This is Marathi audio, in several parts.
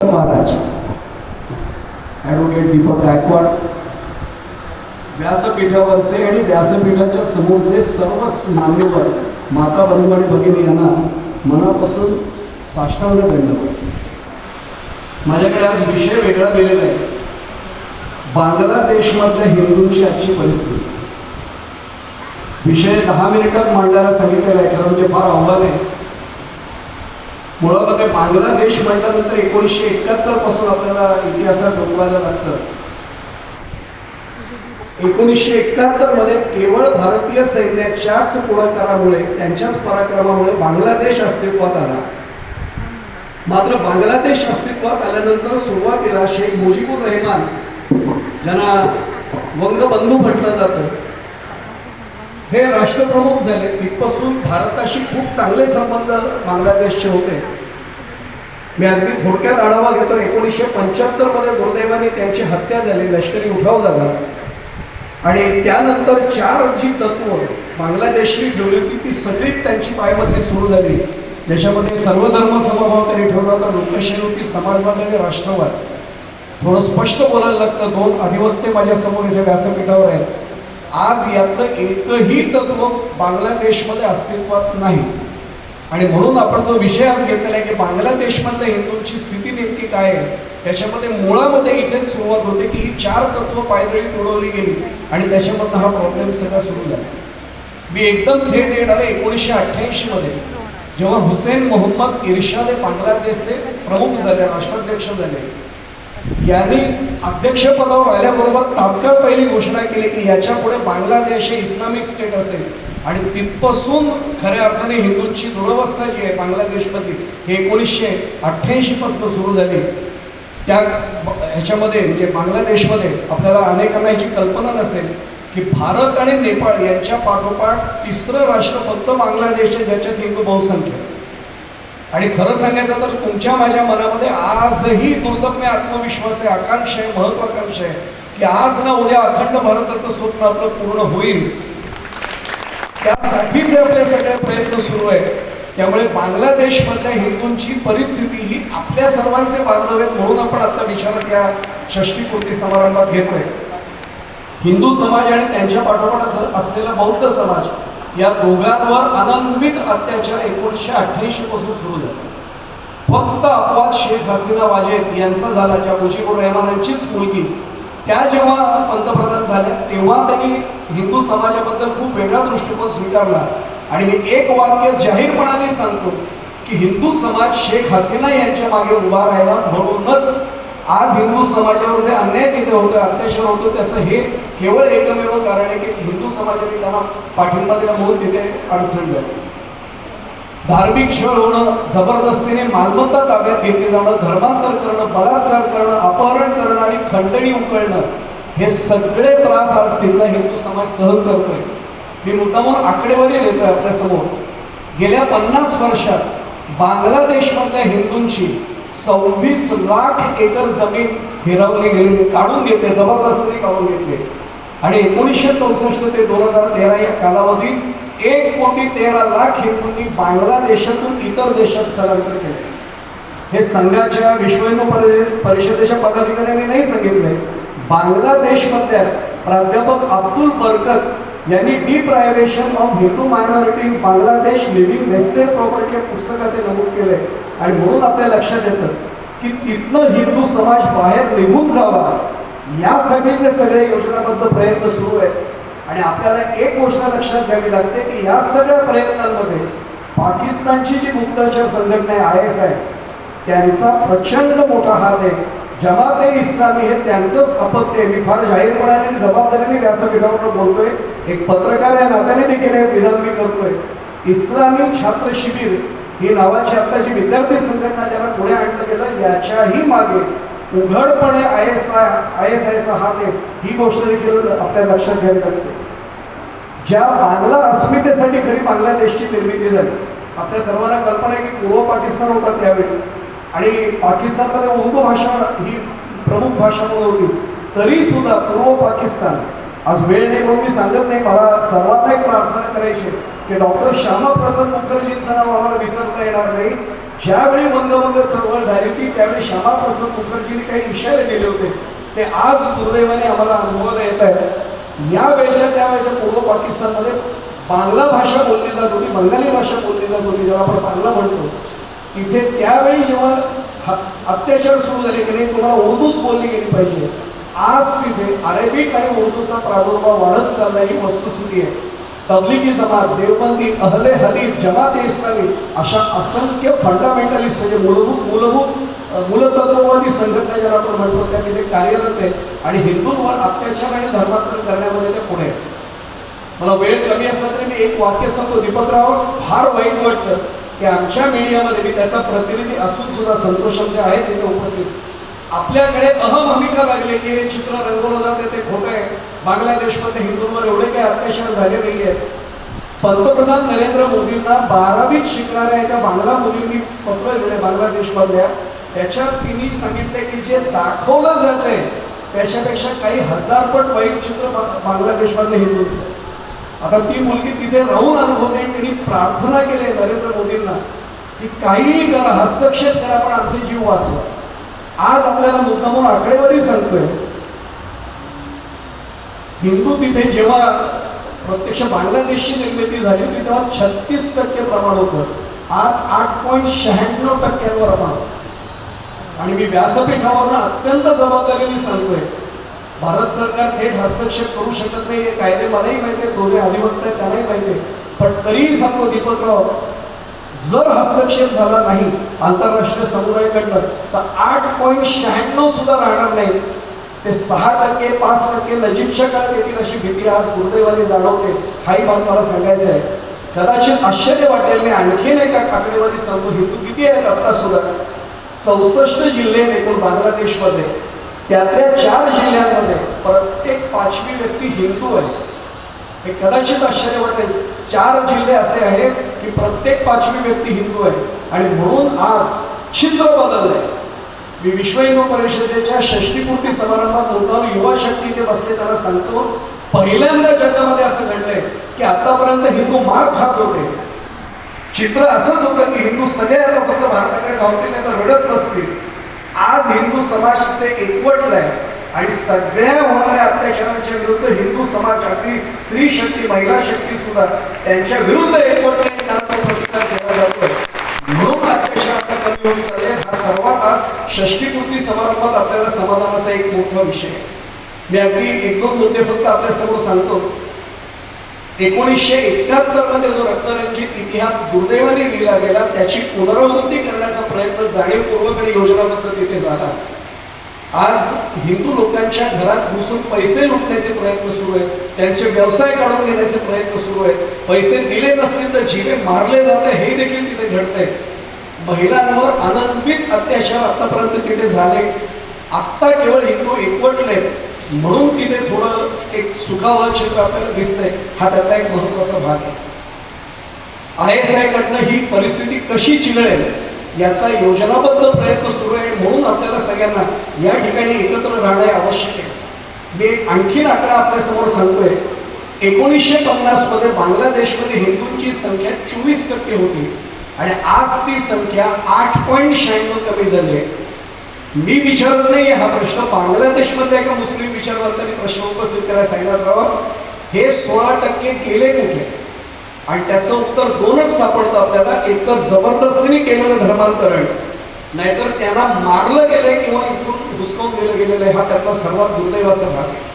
महाराज. ॲडव्होकेट दीपक गायकवाड व्यासपीठावरचे आणि व्यासपीठाच्या समोरचे सर्वच मान्यवर माता बंधू आणि भगिनी यांना मनापासून साष्टांग दंडवत माझ्याकडे आज विषय वेगळा दिलेला आहे. बांगलादेशमधल्या हिंदूंची आजची परिस्थिती. विषय दहा मिनिटात मांडायला सांगितलेला आहे कारण म्हणजे फार आव्हान आहे. मुळामध्ये बांगलादेश म्हटल्यानंतर एकोणीसशे एकाहत्तरपासून आपल्याला इतिहासात डोकवायला लागतं. एकोणीसशे एकाहत्तरमध्ये केवळ भारतीय सैन्याच्याच पुढाकारामुळे त्यांच्याच पराक्रमामुळे बांगलादेश अस्तित्वात आला. मात्र बांगलादेश अस्तित्वात आल्यानंतर सुरुवातीला शेख मुजीबुर रहमान ज्यांना वंगबंधू म्हटलं जातं हे राष्ट्रप्रमुख झाले. तिथपासून भारताशी खूप चांगले संबंध बांगलादेशचे होते. मी अगदी थोडक्यात आढावा घेतो. एकोणीसशे पंच्याहत्तरमध्ये दुर्दैवाने त्यांची हत्या झाली लष्करी उठाव झाला. आणि त्यानंतर चार जी तत्व बांगलादेशची ठेवली होती ती सगळी त्यांची पायमधली सुरू झाली. ज्याच्यामध्ये सर्वधर्म समभाव त्यांनी ठेवला होता. लोकशाही होती समाजवाद आणि राष्ट्रवाद. थोडं स्पष्ट बोलायला लागतं. दोन अधिवक्ते माझ्यासमोर इथे व्यासपीठावर आहेत. आज यातलं एकही तत्व बांगलादेशमध्ये अस्तित्वात नाही. आणि म्हणून आपण जो विषय आज घेतलेला आहे की बांगलादेशमधल्या हिंदूंची स्थिती नेमकी काय आहे त्याच्यामध्ये मुळामध्ये इथेच सुरुवात होते की ही चार तत्व पायदळी तुडवली गेली आणि त्याच्यामधनं हा प्रॉब्लेम सगळा सुरू झाला. मी एकदम थेट येणार आहे एकोणीसशे अठ्ठ्याऐंशी मध्ये जेव्हा हुसेन मोहम्मद इर्शाद हे बांगलादेशचे प्रमुख झाले राष्ट्राध्यक्ष झाले. यांनी अध्यक्षपदावर आल्याबरोबर तात्काळ पहिली घोषणा केली की याच्यापुढे बांगलादेश हे इस्लामिक स्टेट असेल. आणि तिथपासून खऱ्या अर्थाने हिंदूंची दुरवस्था जी आहे बांगलादेशमधली हे एकोणीसशे अठ्ठ्याऐंशीपासून सुरू झाली. त्या ह्याच्यामध्ये म्हणजे बांगलादेशमध्ये आपल्याला अनेकांना याची कल्पना नसेल की भारत आणि नेपाळ यांच्या पाठोपाठ तिसरं राष्ट्र फक्त बांगलादेश आहे ज्याच्यात हिंदू बहुसंख्य आणि खरं सांगायचं तर तुमच्या माझ्या मनामध्ये आजही दुर्दम्य आत्मविश्वास आहे आकांक्षा आहे महत्वाकांक्षा आहे की आज ना उद्या अखंड भारताचं स्वप्न आपलं पूर्ण होईल. त्यासाठीच आपले सगळे प्रयत्न सुरू आहेत. त्यामुळे बांगलादेशमधल्या हिंदूंची परिस्थिती ही आपल्या सर्वांचे बांधव आहेत म्हणून आपण आता विचारात या षष्टीपूर्ती समारंभात घेतोय. हिंदू समाज आणि त्यांच्या पाठोपाठ असलेला बौद्ध समाज या दोघांवर अनन्वित अत्याचार एकोणीसशे अठ्ठ्याऐंशी पासून सुरू झाला. फक्त अपवाद शेख हसीना वाजेद यांचा झाला ज्या मुजीबुर रहमानांचीच मुलगी त्या जेव्हा पंतप्रधान झाल्या तेव्हा त्यांनी हिंदू समाजाबद्दल खूप वेगळा दृष्टिकोन स्वीकारला. आणि मी एक वाक्य जाहीरपणाने सांगतो की हिंदू समाज शेख हसीना यांच्या मागे उभा राहिला म्हणूनच आज हिंदू समाजावर जे अन्याय तिथे होतं अत्याचार होतो त्याचं हे केवळ एकमेव कारण आहे की हिंदू समाजाने त्यांना पाठिंबा दिला म्हणून तिथे अडचण धार्मिक छळ होणं जबरदस्तीने मालमत्ता ताब्यात घेतली जाणं धर्मांतर करणं बलात्कार करणं अपहरण करणं आणि खंडणी उकळणं हे सगळे त्रास आज तिथला हिंदू समाज सहन करतोय. मी मुद्दामून आकडेवारी येतोय आपल्यासमोर. गेल्या पन्नास वर्षात बांगलादेशमधल्या हिंदूंची सव्वीस लाख एकर जमीन हिरावली गेली. काढून घेते जबरदस्तीने काढून घेतले. आणि एकोणीसशे चौसष्ट ते दोन हजार तेरा या कालावधीत एक कोटी तेरा लाख हिंदूंनी बांगलादेशातून इतर देशात स्थलांतर केले. हे संघाच्या विश्व हिंदू परिषदेच्या पदाधिकाऱ्यांनी नाही सांगितले. बांगलादेशमधल्याच प्राध्यापक अब्दुल बरकत यांनी deprivation of Hindu minority in Bangladesh living western property या पुस्तकात हे नमूद केलंय. आणि म्हणून आपल्या लक्षात येतं की तिथनं हिंदू समाज बाहेर निघून जावा यासाठी ते सगळे योजनाबद्ध प्रयत्न सुरू आहेत. आणि आपल्याला एक गोष्ट लक्षात घ्यावी लागते की या सगळ्या प्रयत्नांमध्ये पाकिस्तानची जी गुप्तचर संघटना आहे आय एस आय त्यांचा प्रचंड मोठा हात आहे. जमात ए इस्लामी हे त्यांचंच अपत्य आहे. मी फार जाहीरपणाने जबाबदारीने व्यासपीठावर बोलतोय. एक पत्रकार या नात्याने देखील हे विधान मी करतोय. इस्लामी छात्र शिबिर ही नावाची आत्ताची विद्यार्थी संघटना ज्याला पुढे आणलं गेलं याच्याही मागे उघडपणे I S I I S आयचा हात आहे. ही गोष्ट देखील आपल्या लक्षात घ्यावी लागते. ज्या बांगला अस्मितेसाठी खरी बांगलादेशची निर्मिती झाली आपल्या सर्वांना कल्पना आहे की पूर्व पाकिस्तान होता त्यावेळी. आणि पाकिस्तानमध्ये उर्दू भाषा ही प्रमुख भाषा म्हणून होती. तरी सुद्धा पूर्व पाकिस्तान आज वेळ नाही म्हणून मी सांगत नाही. मला सर्वांना एक प्रार्थना करायची की डॉक्टर श्यामाप्रसाद मुखर्जींचं नाव आम्हाला विसरता येणार नाही. ज्यावेळी बंगभंग चळवळ झाली होती त्यावेळी श्यामाप्रसाद मुखर्जीने काही इशारे दिले होते. ते आज दुर्दैवाने आम्हाला अनुभवायला येत आहेत. या वेळच्या त्यावेळेच्या पूर्व पाकिस्तानमध्ये बांगला भाषा बोलली जात होती बंगाली भाषा बोलली जात होती जेव्हा आपण बांगला म्हणतो. तिथे त्यावेळी जेव्हा अत्याचार सुरू झाले की नाही तुम्हाला उर्दूच बोलली गेली पाहिजे. आज तिथे अरेबिक आणि उर्दूचा प्रादुर्भाव वाढत चालला ही वस्तुस्थिती आहे. तबलिगी जमात देवबंदी अहले हदीफ जमात इस्लामी अशा असंख्य फंडामेंटलिस्ट म्हणजे मूलभूत मूलभूत मूलतत्ववादी संघटना ज्याला आपण म्हणतो त्या तिथे कार्यरत आहे आणि हिंदूंवर अत्याचार आणि धर्मांतरण करण्यामध्ये ते पुढे आहेत. मला वेळ कमी असला तरी मी एक वाक्य सांगतो. दीपकराव फार वाईट वाटतं की आमच्या मीडियामध्ये मी त्याचा प्रतिनिधी असून सुद्धा संतोष जे आहे तिथे उपस्थित. आपल्याकडे अहम भूमिका लागली की हे चित्र रंगवलं जाते. ते खोटं आहे. बांगलादेशमध्ये हिंदूंवर एवढे काही अत्याचार झाले नाही आहेत पंतप्रधान नरेंद्र मोदींना बारावीत शिकणाऱ्या एका बांगला मुलींनी पत्र लिहिले बांगलादेशमधल्या. त्याच्यात तिने सांगितले की जे दाखवलं जात आहे त्याच्यापेक्षा काही हजार पट वाईट चित्र बांगलादेशमधले हिंदूंचं. आता ती मुलगी तिथे राहून अनुभवते तिने प्रार्थना केली आहे नरेंद्र मोदींना की काहीही करा हस्तक्षेप करा पण आमचे जीव वाचवा. आज आपल्याला मुद्दामून आकडेवारी सांगतोय. हिंदू तिथे जेव्हा प्रत्यक्ष बांगलादेशची निर्मिती झाली होती तेव्हा छत्तीस टक्के प्रमाण होतं. आज आठ पॉईंट शहाण्णव टक्क्यांवर आपण आणि मी व्यासपीठावरनं अत्यंत जबाबदारीने सांगतोय भारत सरकार थेट हस्तक्षेप करू शकत नाही हे कायदे मलाही माहिती दोन्ही अधिवक्त त्यालाही त्यांनाही माहिती आहे. पण तरीही सांगतो दीपकराव जर हस्तक्षेप झाला नाही आंतरराष्ट्रीय समुदायाकडनं तर आठ पॉईंट शहाण्णव सुद्धा राहणार नाही. ते सहा टक्के पाच टक्के नजीकच्या काळात येतील अशी भीती आज दुर्दैवाने जाणवते. हाही बाब मला सांगायचं आहे. कदाचित आश्चर्य वाटेल मी आणखीन एका आकडेवारी सांगतो हिंदू किती आहेत आता सुद्धा. चौसष्ट जिल्हे एकूण बांगलादेशमध्ये. त्यातल्या चार जिल्ह्यांमध्ये प्रत्येक पाचवी व्यक्ती हिंदू आहे. हे कदाचित आश्चर्य वाटेल. चार जिल्हे असे आहेत की प्रत्येक पाचवी व्यक्ती हिंदू आहे. आणि म्हणून आज चित्र बदललंय. मी विश्व हिंदू परिषदेच्या षष्टीपूर्ती समारंभात बोलताना युवा शक्ती इथे बसले त्यांना सांगतो पहिल्यांदा जगामध्ये असं घडलंय की आतापर्यंत हिंदू मार खात होते. चित्र असंच होतं की हिंदू सगळे आता फक्त भारताकडे गावतील तर रडत नसतील आज हिंदू समाज ते एकवटलाय. आणि सगळ्या होणाऱ्या अत्याचारांच्या विरुद्ध हिंदू समाज अगदी स्त्री शक्ती महिला शक्ती सुद्धा त्यांच्या विरुद्ध एकत्र प्रतिकार केला म्हणून अत्याचार आता कमी चालले हा सर्वात आज षष्टीपूर्ती समारंभात आपल्याला समाधानाचा एक मोठा विषय आहे. मी अगदी एक दोन मुद्दे फक्त आपल्यासमोर सांगतो. एकोणीसशे एकाहत्तरमध्ये जो रत्नरंजित इतिहास दुर्दैवाने लिहिला गेला त्याची पुनरावृत्ती करण्याचा प्रयत्न जाणीवपूर्वक आणि योजनाबद्ध तिथे झाला. आज हिंदू लोकांच्या घरात घुसून पैसे लुटण्याचे प्रयत्न सुरू आहेत. त्यांचे व्यवसाय काढून घेण्याचे प्रयत्न सुरू आहेत. पैसे दिले नसले तर जिवे मारले जाते हे देखील तिथे घडतंय. महिलांवर अनन्वित अत्याचार आतापर्यंत तिथे झाले. आत्ता केवळ हिंदू एकवटलेत म्हणून तिथे थोडं एक सुखावं चित्र आपल्याला दिसतंय. हा त्यातला एक महत्त्वाचा भाग आहे. आय एस आय कडनं ही परिस्थिती कशी चिघळेल? याचा योजनाबद्ध प्रयत्न सुरू आहे म्हणून आपल्याला सगळ्यांना या ठिकाणी एकत्र राहणे आवश्यक आहे. मी आणखीन आकडा आपल्यासमोर सांगतोय. एकोणीसशे पन्नासमध्ये बांगलादेशमध्ये हिंदूंची संख्या चोवीस टक्के होती आणि आज ती संख्या आठ पॉईंट शहाण्णव कमी झाली आहे. मी विचारत नाही हा प्रश्न बांगलादेशमधल्या एका मुस्लिम विचारवंतांनी प्रश्न उपस्थित करायला सांगितला हे सोळा टक्के गेले कुठे? आणि त्याचं उत्तर दोनच सापडतं आपल्याला. एक तर जबरदस्तीने केलेलं धर्मांतरण नाहीतर त्यांना मारलं गेलंय किंवा इथून हुसकावून दिलं गेलेलं आहे हा त्यातला सर्वात दुर्दैवाचा भाग आहे.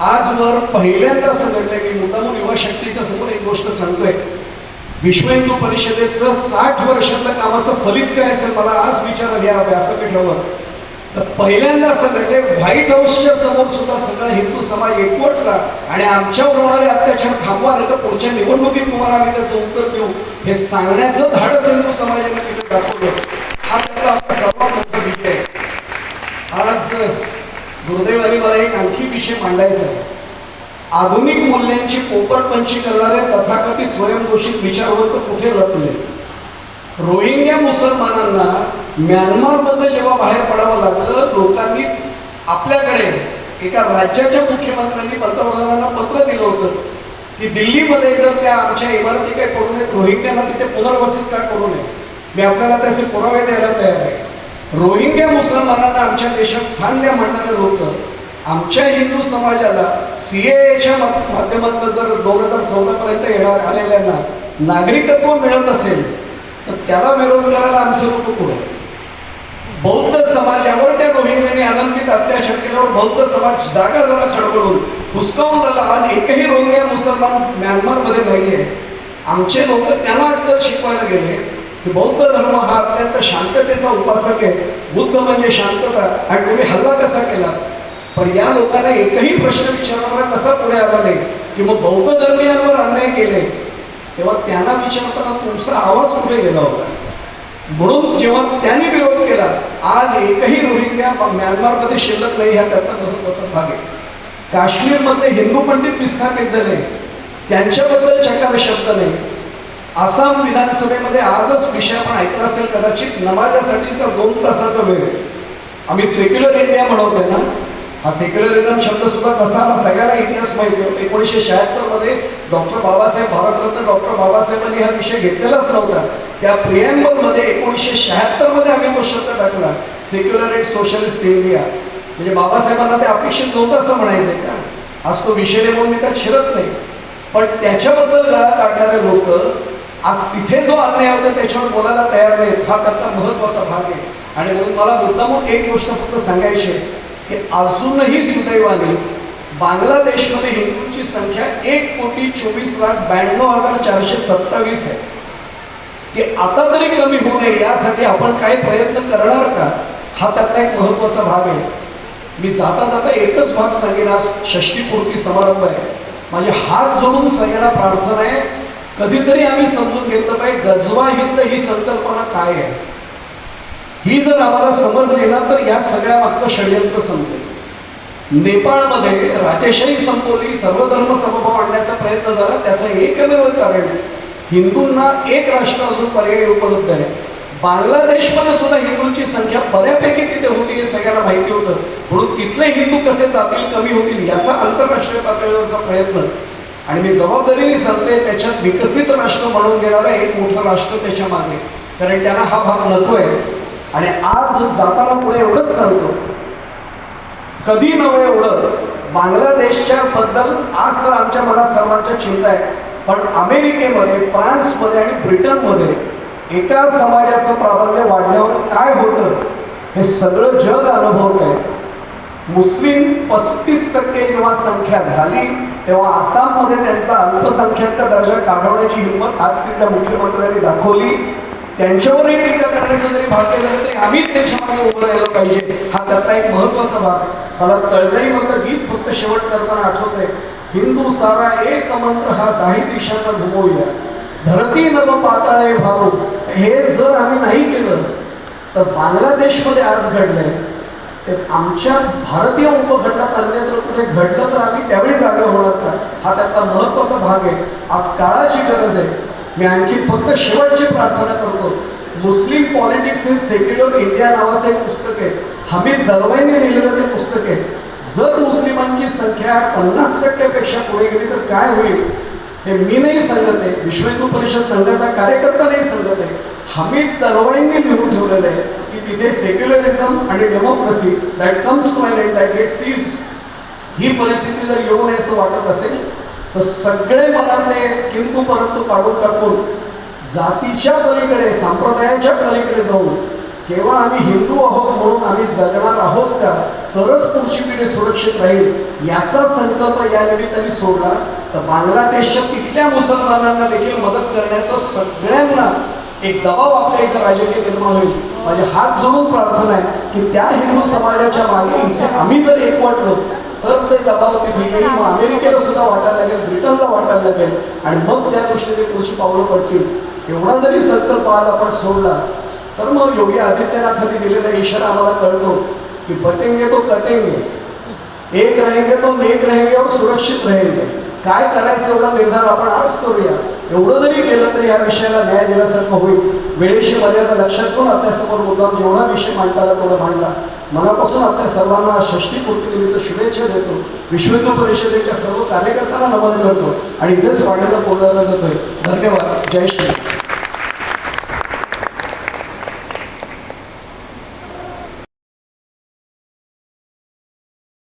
आजवर पहिल्यांदा असं घडलंय की मुद्दामून युवा शक्तीच्या समोर एक गोष्ट सांगतोय. विश्व हिंदू परिषदेचं साठ वर्षातल्या कामाचं फलित काय असेल मला आज विचारायला मी व्यासपीठावर. तर पहिल्यांदा असं म्हणजे व्हाईट हाऊसच्या समोर सुद्धा सगळा हिंदू समाज एकवटला आणि आमच्यावर होणारे अत्याचार थांबवा नाही तर पुढच्या निवडणुकीत तुम्हाला आम्ही त्याचं उत्तर देऊ. हे सांगण्याचं धाडस हिंदू समाजाने तिथे दाखवलं हा त्याचा आपला सर्वात मोठा विषय आहे. आज दुर्दैवाने मला एक आणखी विषय मांडायचा आहे. आधुनिक मूल्यांची पोपटपंची करणारे तथाकथित स्वयंघोषित विचारवंत कुठे लपले रोहिंग्या मुसलमानांना म्यानमारमध्ये जेव्हा बाहेर पडावं लागलं लोकांनी आपल्याकडे एका राज्याच्या मुख्यमंत्र्यांनी पंतप्रधानांना पत्र दिलं होतं की दिल्लीमध्ये जर त्या आमच्या इमारती काही पडू नयेत रोहिंग्यांना तिथे पुनर्वसित का करू नये? मी आपल्याला त्याचे पुरावे द्यायला तयार आहे. रोहिंग्या मुसलमानांना आमच्या देशात स्थान द्या म्हणणारे लोक आमच्या हिंदू समाजाला सीएच्या माध्यमातून जर दोन हजार चौदा पर्यंत येणार आलेल्यांना नागरिकत्व मिळत असेल तर त्याला विरोध करायला आमचे लोक पुढे बौद्ध समाजावर त्या रोहिंग्यांनी आनंदित अत्याचार केल्यावर बौद्ध समाज जागा झाला चळवळून हुसकावून झाला आज एकही रोहिंग्या मुसलमान म्यानमारमध्ये नाहीये. आमचे लोक त्यांना अत्यंत शिकवायला गेले. की बौद्ध धर्म हा अत्यंत शांततेचा उपासक आहे. बुद्ध म्हणजे शांतता. आणि तुम्ही हल्ला कसा केला? पण या लोकांना एकही प्रश्न विचारणारा कसा पुढे आला नाही? किंवा बौद्ध धर्मियांवर अन्याय केले? तेव्हा त्यांना विचारताना तुमचा आवाज पुढे गेला होता. म्हणून जेव्हा त्याने विरोध केला आज एकही रोहिंग्या म्यानमारमध्ये शिल्लक नाही हा त्याचा महत्त्वाचा भाग आहे. काश्मीरमध्ये हिंदू पंडित विस्थापित झाले. त्यांच्याबद्दल चकार शब्द नाही. आसाम विधानसभेमध्ये आजच विषय आपण ऐकला असेल कदाचित नमाजासाठीचा दोन तासाचा वेळ. आम्ही सेक्युलर इंडिया म्हणवतोय ना हा सेक्युलरिझम शब्द सुद्धा कसा सगळ्याला सगळ्यांना इतिहास माहिती आहे. एकोणीसशे शहात्तरमध्ये डॉक्टर बाबासाहेब भारतरत्न डॉक्टर बाबासाहेबांनी हा विषय घेतलेलाच नव्हता. त्या प्रिएम्बलमध्ये एकोणीसशे शहात्तरमध्ये आम्ही तो शब्द टाकला सेक्युलर अँड सोशलिस्ट इंडिया म्हणजे बाबासाहेबांना ते अपेक्षित नव्हतं असं म्हणायचंय का? आज तो विषय म्हणून मी त्यात शिरत नाही. पण त्याच्याबद्दल गळा काढणारे लोक आज तिथे जो अन्याय होता त्याच्यावर बोलायला तयार नाहीत. हा त्यातला महत्त्वाचा भाग आहे. आणि म्हणून मला मुद्दामून एक गोष्ट फक्त सांगायची आहे. की अजूनही सुदैवाने बांगलादेशमध्ये हिंदूंची संख्या एक कोटी चोवीस लाख ब्याण्णव हजार चारशे सत्तावीस आहे. की आता तरी कमी होऊ नये यासाठी आपण काही प्रयत्न करणार का? हा त्यातला एक महत्त्वाचा भाग आहे. मी जाता जाता एकच भाग सांगेन आज षष्टीपूर्ती समारंभ आहे. माझे हात जोडून सगळ्यांना प्रार्थना आहे. कधीतरी आम्ही समजून घेतलं पाहिजे गजवा युद्ध ही संकल्पना काय आहे? ही जर आम्हाला समजली ना तर या सगळ्या मागचं षडयंत्र संपले. नेपाळमध्ये राजेशाही संपवली सर्वधर्म समभाव आणण्याचा प्रयत्न झाला त्याचं एकमेव कारण आहे हिंदूंना एक राष्ट्र अजून पर्याय उपलब्ध आहे. बांगलादेशमध्ये सुद्धा हिंदूंची संख्या बऱ्यापैकी तिथे होती हे सगळ्यांना माहिती होतं. म्हणून तिथले हिंदू कसे जातील कमी होतील याचा आंतरराष्ट्रीय पातळीवरचा प्रयत्न. आणि मी जबाबदारीने सांगते त्याच्यात विकसित राष्ट्र म्हणून घेणारा एक मोठं राष्ट्र त्याच्यामागे. कारण त्यांना हा भाग नकोय. आणि आज जाताना पुढे एवढंच सांगतो कधी नव्हे एवढं. बांगलादेशच्या बद्दल आज तर आमच्या मनात सर्वांच्या चिंता आहे. पण अमेरिकेमध्ये फ्रान्समध्ये आणि ब्रिटनमध्ये एका समाजाचं प्राबल्य वाढल्यावर काय होतं? हे सगळं जग अनुभवत आहे. मुस्लिम पस्तीस टक्के जेव्हा संख्या झाली तेव्हा आसाममध्ये त्यांचा अल्पसंख्याक दर्जा काढवण्याची हिंमत आज तिथल्या मुख्यमंत्र्यांनी दाखवली. त्यांच्यावरही टीका करण्याचं जरी भाग झालं तरी आम्हीच देशामध्ये उभं राहिलं पाहिजे. हा त्यातला एक महत्त्वाचा भाग. मला तळजाई मधलं गीत फक्त शेवट करताना आठवत आहे हिंदू सारा एक मंत्र हा दाही दिशांना घुमवूया. धरती नव पाताळे भाऊ हे जर आम्ही नाही केलं तर बांगलादेशमध्ये आज घडलंय. ते आमच्या भारतीय उपखंडात अन्यत्र कुठे घडलं तर आम्ही त्यावेळी जागा होणार का? हा त्याचा महत्त्वाचा भाग आहे. आज काळाची गरज आहे. मी आणखी फक्त शेवटची प्रार्थना करतो. Muslim politics in secular India नावाचं एक पुस्तक आहे. हमीद दरवाईने लिहिलेलं ते पुस्तक आहे. जर मुस्लिमांची संख्या पन्नास टक्क्यापेक्षा पुढे गेली तर काय होईल? हे मी नाही सांगत आहे. विश्व हिंदू परिषद संघाचा कार्यकर्ता नाही सांगत आहे. हमीद दरवाईंनी लिहून ठेवलेलं आहे की तिथे सेक्युलरिझम आणि democracy that comes to and that get cease ही परिस्थिती जर येऊ नये असं वाटत असेल तर सगळे मनातले किंतु परंतु काढून टाकून जातीच्या पलीकडे संप्रदायाच्या पलीकडे जाऊन केवळ आम्ही हिंदू आहोत म्हणून आम्ही जगणार आहोत का तरच पुढची पिढी सुरक्षित राहील याचा संकल्प या निमित्ताने सोडला. तर बांगलादेशच्या तिथल्या मुसलमानांना देखील मदत करण्याचं सगळ्यांना एक दबाव आपल्या इथं राजकीय निर्माण होईल. माझे हात जोडून प्रार्थना आहे की त्या हिंदू समाजाच्या मागे इथे आम्ही जर एकवटलो तर ते दबाव तिथे अमेरिकेला सुद्धा वाटायला लागेल ब्रिटनला वाटायला लागेल आणि मग त्या दृष्टीने पुढची पावलं पडतील एवढा जरी संकल्प आज आपण सोडला तर मग योगी आदित्यनाथांनी दिलेला इशारा आम्हाला कळतो की बटेंगे तो कटेंगे एक रहेंगे तो नेक रहेंगे और सुरक्षित रहेंगे. काय करायचं एवढा निर्धार आपण आज करूया? एवढं जरी केलं तरी या विषयाला न्याय दिल्यासारखं होईल. वेळेशी मर्यादा लक्षात घेऊन आपल्यासमोर मुद्दाम जेवढा विषय मांडता तेवढा मांडला मनापासून आपल्या सर्वांना षष्टीपूर्तीनिमित्त शुभेच्छा देतो. विश्व हिंदू परिषदेच्या सर्व कार्यकर्त्यांना नमन करतो. आणि इथेच वाढायला बोलायला जातोय. धन्यवाद. जय श्री